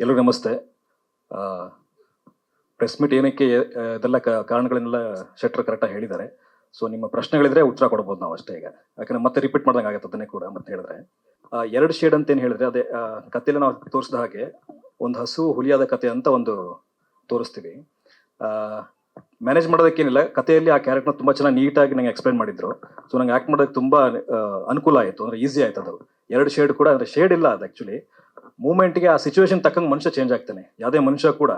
ಎಲ್ರಿಗೂ ನಮಸ್ತೆ. Press meet ಏನಕ್ಕೆ ಇದೆಲ್ಲ ಕಾರಣಗಳನ್ನೆಲ್ಲ ಶೆಟ್ರ್ ಕರೆಕ್ಟಾಗಿ ಹೇಳಿದ್ದಾರೆ. ಸೊ ನಿಮ್ಮ ಪ್ರಶ್ನೆಗಳಿದ್ರೆ ಉತ್ತರ ಕೊಡ್ಬೋದು ನಾವು ಅಷ್ಟೇ ಈಗ. ಯಾಕಂದ್ರೆ ಮತ್ತೆ ರಿಪೀಟ್ ಮಾಡ್ದಂಗೆ ಆಗುತ್ತೆ ಅದನ್ನೇ ಕೂಡ ಮತ್ತೆ ಹೇಳಿದ್ರೆ. ಎರಡು ಶೇಡ್ ಅಂತ ಏನು ಹೇಳಿದ್ರೆ, ಅದೇ ಕಥೆಯಲ್ಲಿ ನಾವು ತೋರಿಸಿದ ಹಾಗೆ ಒಂದು ಹಸು ಹುಲಿಯಾದ ಕತೆ ಅಂತ ಒಂದು ತೋರಿಸ್ತೀವಿ. ಮ್ಯಾನೇಜ್ ಮಾಡೋದಕ್ಕೇನಿಲ್ಲ ಕಥೆಯಲ್ಲಿ ಆ ಕ್ಯಾರೆಕ್ಟರ್ ತುಂಬಾ ಚೆನ್ನಾಗಿ ನೀಟಾಗಿ ನಂಗೆ ಎಕ್ಸ್ಪ್ಲೈನ್ ಮಾಡಿದ್ರು. ಸೊ ನಂಗೆ ಆಕ್ಟ್ ಮಾಡೋದಕ್ಕೆ ತುಂಬಾ ಅನುಕೂಲ ಆಯಿತು. ಅಂದ್ರೆ ಈಸಿ ಆಯ್ತು ಅದು ಎರಡು ಶೇಡ್ ಕೂಡ, ಅಂದ್ರೆ ಶೇಡ್ ಇಲ್ಲ ಅದು ಆಕ್ಚುಲಿ ಮೂಮೆಂಟ್ಗೆ ಆ ಸಿಚುವೇಶನ್ ತಕ್ಕಂಗೆ ಮನುಷ್ಯ ಚೇಂಜ್ ಆಗ್ತಾನೆ. ಯಾವುದೇ ಮನುಷ್ಯ ಕೂಡ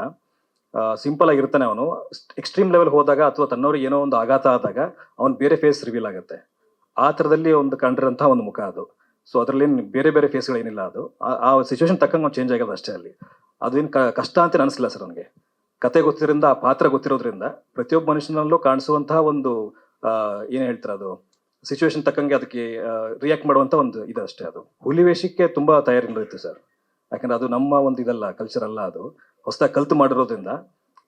ಸಿಂಪಲ್ ಆಗಿರ್ತಾನೆ ಅವನು. ಎಕ್ಸ್ಟ್ರೀಮ್ ಲೆವೆಲ್ ಹೋದಾಗ ಅಥವಾ ತನ್ನವ್ರಿಗೆ ಏನೋ ಒಂದು ಆಘಾತ ಆದಾಗ ಅವನು ಬೇರೆ ಫೇಸ್ ರಿವೀಲ್ ಆಗುತ್ತೆ. ಆ ಥರದಲ್ಲಿ ಒಂದು ಕಂಡಿರೋಂಥ ಒಂದು ಮುಖ ಅದು. ಸೊ ಅದರಲ್ಲಿ ಬೇರೆ ಬೇರೆ ಫೇಸ್ಗಳು ಏನಿಲ್ಲ ಅದು. ಆ- ಸಿಚುವೇಶನ್ ತಕ್ಕಂಗೆ ಚೇಂಜ್ ಆಗೋದು ಅಷ್ಟೇ ಅಲ್ಲಿ. ಅದೇನು ಕಷ್ಟ ಅಂತ ಅನಿಸ್ಲಿಲ್ಲ ಸರ್ ನನಗೆ ಕತೆ ಗೊತ್ತಿರೋದ್ರಿಂದ, ಆ ಪಾತ್ರ ಗೊತ್ತಿರೋದ್ರಿಂದ ಪ್ರತಿಯೊಬ್ಬ ಮನುಷ್ಯನಲ್ಲೂ ಕಾಣಿಸುವಂತಹ ಒಂದು ಏನು ಹೇಳ್ತಾರೆ ಅದು ಸಿಚುವೇಶನ್ ತಕ್ಕಂಗೆ ಅದಕ್ಕೆ ರಿಯಾಕ್ಟ್ ಮಾಡುವಂತ ಒಂದು ಇದು ಅಷ್ಟೇ ಅದು. ಹುಲಿ ವೇಷಕ್ಕೆ ತುಂಬಾ ತಯಾರಿ ನಡೆಯುತ್ತೆ ಸರ್. ಯಾಕಂದ್ರೆ ಅದು ನಮ್ಮ ಒಂದು ಇದಲ್ಲ ಕಲ್ಚರ್ ಅಲ್ಲ ಅದು. ಹೊಸದಾಗಿ ಕಲ್ತು ಮಾಡಿರೋದ್ರಿಂದ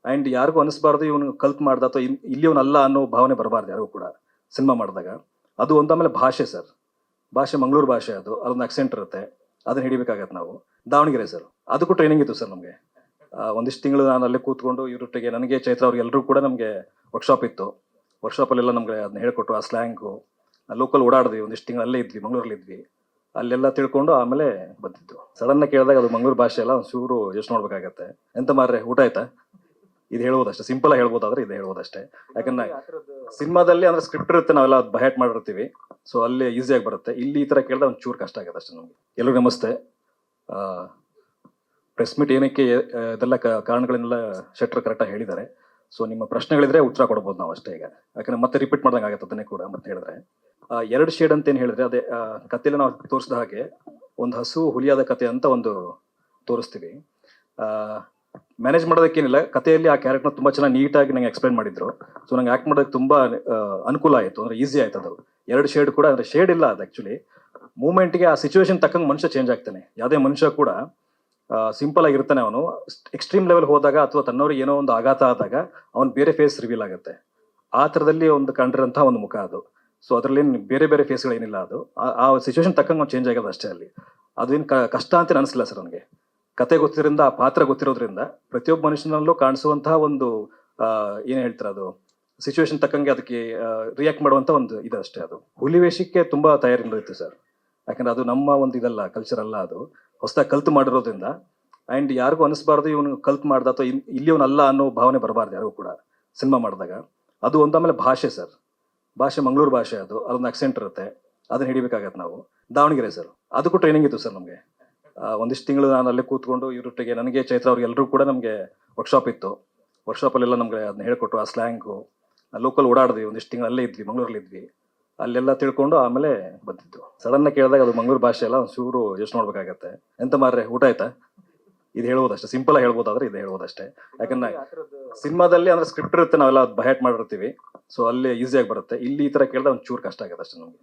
ಅಂಡ್ ಯಾರಿಗೂ ಅನಿಸ್ಬಾರ್ದು ಇವನು ಕಲ್ತು ಮಾಡ್ದ ಅಥವಾ ಇಲ್ಲಿ ಇವನಲ್ಲ ಅನ್ನೋ ಭಾವನೆ ಬರಬಾರ್ದು ಯಾರಿಗೂ ಕೂಡ ಸಿನಿಮಾ ಮಾಡಿದಾಗ. ಅದು ಒಂದಾಮೇಲೆ ಭಾಷೆ ಸರ್. ಭಾಷೆ ಮಂಗಳೂರು ಭಾಷೆ ಅದು. ಅದೊಂದು ಅಕ್ಸೆಂಟ್ ಇರುತ್ತೆ. ಅದನ್ನ ಹಿಡಿಬೇಕಾಗತ್ತೆ ನಾವು. ದಾವಣಗೆರೆ ಸರ್. ಅದಕ್ಕೂ ಟ್ರೈನಿಂಗ್ ಇತ್ತು ಸರ್ ನಮಗೆ. ಒಂದಿಷ್ಟು ತಿಂಗಳು ನಾನು ಅಲ್ಲೇ ಕೂತ್ಕೊಂಡು ಇವರೊಟ್ಟಿಗೆ ನನಗೆ ಚೈತ್ರ ಅವ್ರಿಗೆ ಎಲ್ಲರೂ ಕೂಡ ನಮಗೆ ವರ್ಕ್ಶಾಪ್ ಇತ್ತು. ವರ್ಕ್ಶಾಪಲ್ಲೆಲ್ಲ ನಮಗೆ ಅದನ್ನ ಹೇಳ್ಕೊಟ್ಟು ಆ ಸ್ಲ್ಯಾಂಗು ಲೋಕಲ್ ಓಡಾಡಿದ್ವಿ, ಒಂದಿಷ್ಟು ತಿಂಗಳು ಅಲ್ಲೇ ಇದ್ವಿ, ಮಂಗಳೂರಲ್ಲಿ ಇದ್ವಿ. ಅಲ್ಲೆಲ್ಲ ತಿಳ್ಕೊಂಡು ಆಮೇಲೆ ಬಂದಿದ್ದು ಸಡನ್ ಕೇಳಿದಾಗ ಅದು ಮಂಗಳೂರು ಭಾಷೆ ಎಲ್ಲ ಒಂಚೂರು ಯೋಚನೆ ನೋಡ್ಬೇಕಾಗತ್ತೆ ಎಂತ ಮಾರ್ರೆ ಊಟ ಆಯ್ತಾ? ಇದು ಹೇಳ್ಬೋದಷ್ಟೇ ಸಿಂಪಲ್ ಆಗಿ ಹೇಳ್ಬೋದಾದ್ರೆ ಇದು ಹೇಳ್ಬೋದಷ್ಟೇ. ಯಾಕಂದ್ರೆ ಸಿನಿಮಾದಲ್ಲಿ ಅಂದ್ರೆ ಸ್ಕ್ರಿಪ್ಟ್ ಇರುತ್ತೆ ನಾವೆಲ್ಲ ಅದು ಬಹ್ಯಾಟ್ ಮಾಡಿರ್ತೀವಿ ಸೊ ಅಲ್ಲಿ ಈಸಿಯಾಗಿ ಬರುತ್ತೆ. ಇಲ್ಲಿ ಈ ತರ ಕೇಳಿದ್ರೆ ಒಂಚೂರು ಚೂರು ಕಷ್ಟ ಆಗುತ್ತೆ ಅಷ್ಟೇ ನಮಗೆ. ಎಲ್ಲರೂ ನಮಸ್ತೆ. ಪ್ರೆಸ್ ಮೀಟ್ ಏನಕ್ಕೆ ಇದೆಲ್ಲ ಕಾರಣಗಳನ್ನೆಲ್ಲ ಶೆಟ್ರ್ ಕರೆಕ್ಟಾಗಿ ಹೇಳಿದ್ದಾರೆ. ಸೊ ನಿಮ್ಮ ಪ್ರಶ್ನೆಗಳಿದ್ರೆ ಉತ್ತರ ಕೊಡ್ಬೋದು ನಾವು ಅಷ್ಟೇ ಈಗ. ಯಾಕಂದ್ರೆ ಮತ್ತೆ ರಿಪೀಟ್ ಮಾಡ್ದಂಗೆ ಆಗುತ್ತೆ ಅದನ್ನೇ ಕೂಡ ಮತ್ತೆ ಹೇಳಿದ್ರೆ. ಎರಡು ಶೇಡ್ ಅಂತ ಏನು ಹೇಳಿದ್ರೆ, ಅದೇ ಕಥೆಯಲ್ಲಿ ನಾವು ತೋರಿಸಿದ ಹಾಗೆ ಒಂದು ಹಸು ಹುಲಿಯಾದ ಕತೆ ಅಂತ ಒಂದು ತೋರಿಸ್ತೀವಿ. ಮ್ಯಾನೇಜ್ ಮಾಡೋದಕ್ಕೇನಿಲ್ಲ. ಕಥೆಯಲ್ಲಿ ಆ ಕ್ಯಾರೆಕ್ಟರ್ ತುಂಬಾ ಚೆನ್ನಾಗಿ ನೀಟಾಗಿ ನಂಗೆ ಎಕ್ಸ್ಪ್ಲೈನ್ ಮಾಡಿದ್ರು. ಸೊ ನಂಗೆ ಆಕ್ಟ್ ಮಾಡೋದಕ್ಕೆ ತುಂಬಾ ಅನುಕೂಲ ಆಯಿತು. ಅಂದ್ರೆ ಈಸಿ ಆಯ್ತು ಅದು. ಎರಡು ಶೇಡ್ ಕೂಡ, ಅಂದ್ರೆ ಶೇಡ್ ಇಲ್ಲ ಅದು ಆಕ್ಚುಲಿ ಮೂಮೆಂಟ್ಗೆ ಆ ಸಿಚುವೇಶನ್ ತಕ್ಕಂಗೆ ಮನುಷ್ಯ ಚೇಂಜ್ ಆಗ್ತಾನೆ. ಯಾವುದೇ ಮನುಷ್ಯ ಕೂಡ ಸಿಂಪಲ್ ಆಗಿರ್ತಾನೆ ಅವನು. ಎಕ್ಸ್ಟ್ರೀಮ್ ಲೆವೆಲ್ ಹೋದಾಗ ಅಥವಾ ತನ್ನವ್ರಿಗೆ ಏನೋ ಒಂದು ಆಘಾತ ಆದಾಗ ಅವನು ಬೇರೆ ಫೇಸ್ ರಿವೀಲ್ ಆಗುತ್ತೆ. ಆ ಥರದಲ್ಲಿ ಒಂದು ಕಂಡಿರೋಂಥ ಒಂದು ಮುಖ ಅದು. ಸೊ ಅದರಲ್ಲಿ ಬೇರೆ ಬೇರೆ ಫೇಸ್ಗಳೇನಿಲ್ಲ ಅದು. ಆ- ಸಿಚುವೇಶನ್ ತಕ್ಕಂಗೆ ಚೇಂಜ್ ಆಗೋದು ಅಷ್ಟೇ ಅಲ್ಲಿ. ಅದೇನು ಕಷ್ಟ ಅಂತ ಅನಿಸ್ಲಿಲ್ಲ ಸರ್ ನನಗೆ ಕತೆ ಗೊತ್ತಿರೋದ್ರಿಂದ, ಆ ಪಾತ್ರ ಗೊತ್ತಿರೋದ್ರಿಂದ ಪ್ರತಿಯೊಬ್ಬ ಮನುಷ್ಯನಲ್ಲೂ ಕಾಣಿಸುವಂತಹ ಒಂದು ಏನು ಹೇಳ್ತಾರೆ ಅದು ಸಿಚುವೇಶನ್ ತಕ್ಕಂಗೆ ಅದಕ್ಕೆ ರಿಯಾಕ್ಟ್ ಮಾಡುವಂತ ಒಂದು ಇದು ಅಷ್ಟೇ ಅದು. ಹುಲಿ ವೇಷಕ್ಕೆ ತುಂಬಾ ತಯಾರಿ ನಡೆಯುತ್ತೆ ಸರ್ ಯಾಕಂದ್ರೆ ಅದು ನಮ್ಮ ಒಂದು ಇದಲ್ಲ ಕಲ್ಚರ್ ಅಲ್ಲ ಅದು. ಹೊಸದಾಗಿ ಕಲ್ತು ಮಾಡಿರೋದ್ರಿಂದ ಆ್ಯಂಡ್ ಯಾರಿಗೂ ಅನಿಸ್ಬಾರ್ದು ಇವನು ಕಲ್ತು ಮಾಡ್ದ ಅಥವಾ ಇಲ್ಲಿ ಇವನಲ್ಲ ಅನ್ನೋ ಭಾವನೆ ಬರಬಾರ್ದು ಯಾರಿಗೂ ಕೂಡ ಸಿನಿಮಾ ಮಾಡಿದಾಗ. ಅದು ಒಂದಾಮೇಲೆ ಭಾಷೆ ಸರ್. ಭಾಷೆ ಮಂಗಳೂರು ಭಾಷೆ ಅದು ಅದೊಂದು ಆಕ್ಸೆಂಟ್ ಇರುತ್ತೆ, ಅದನ್ನ ಹಿಡಿಬೇಕಾಗತ್ತೆ ನಾವು. ದಾವಣಗೆರೆ ಸರ್. ಅದಕ್ಕೂ ಟ್ರೈನಿಂಗ್ ಇತ್ತು ಸರ್ ನಮಗೆ. ಒಂದಿಷ್ಟು ತಿಂಗಳು ನಾನು ಅಲ್ಲೇ ಕೂತ್ಕೊಂಡು ಇವರೊಟ್ಟಿಗೆ ನನಗೆ ಚೈತ್ರ ಅವ್ರಿಗೆ ಎಲ್ಲರೂ ಕೂಡ ನಮಗೆ ವರ್ಕ್ಶಾಪ್ ಇತ್ತು. ವರ್ಕ್ಶಾಪಲ್ಲೆಲ್ಲ ನಮಗೆ ಅದನ್ನ ಹೇಳ್ಕೊಟ್ಟು ಆ ಸ್ಲ್ಯಾಂಗು ಲೋಕಲ್ ಓಡಾಡಿದ್ವಿ ಒಂದಿಷ್ಟು ತಿಂಗಳು ಅಲ್ಲೇ ಇದ್ವಿ ಮಂಗಳೂರಲ್ಲಿ ಇದ್ವಿ ಅಲ್ಲೆಲ್ಲ ತಿಳ್ಕೊಂಡು ಆಮೇಲೆ ಬಂದಿದ್ದು. ಸಡನ್ ಕೇಳಿದಾಗ ಅದು ಮಂಗ್ಳೂರು ಭಾಷೆ ಎಲ್ಲ ಚೂರು ಯೋಚನೆ ನೋಡ್ಬೇಕಾಗತ್ತೆ. ಎಂತ ಮಾರ್ರೆ ಊಟ ಆಯ್ತಾ? ಇದು ಹೇಳ್ಬೋದಷ್ಟೇ. ಸಿಂಪಲ್ ಆಗಿ ಹೇಳ್ಬೋದಾದ್ರೆ ಇದು ಹೇಳ್ಬೋದಷ್ಟೇ. ಯಾಕಂದ್ರೆ ಸಿನಿಮಾದಲ್ಲಿ ಅಂದ್ರೆ ಸ್ಕ್ರಿಪ್ಟ್ ಇರುತ್ತೆ ನಾವೆಲ್ಲ ಅದು ಬಹ್ಯಾಟ್ ಮಾಡಿರ್ತೀವಿ. ಸೊ ಅಲ್ಲಿ ಈಸಿಯಾಗಿ ಬರುತ್ತೆ. ಇಲ್ಲಿ ಈ ತರ ಕೇಳಿದ್ರೆ ಒಂದು ಚೂರು ಕಷ್ಟ ಆಗುತ್ತೆ ಅಷ್ಟೇ ನಮಗೆ.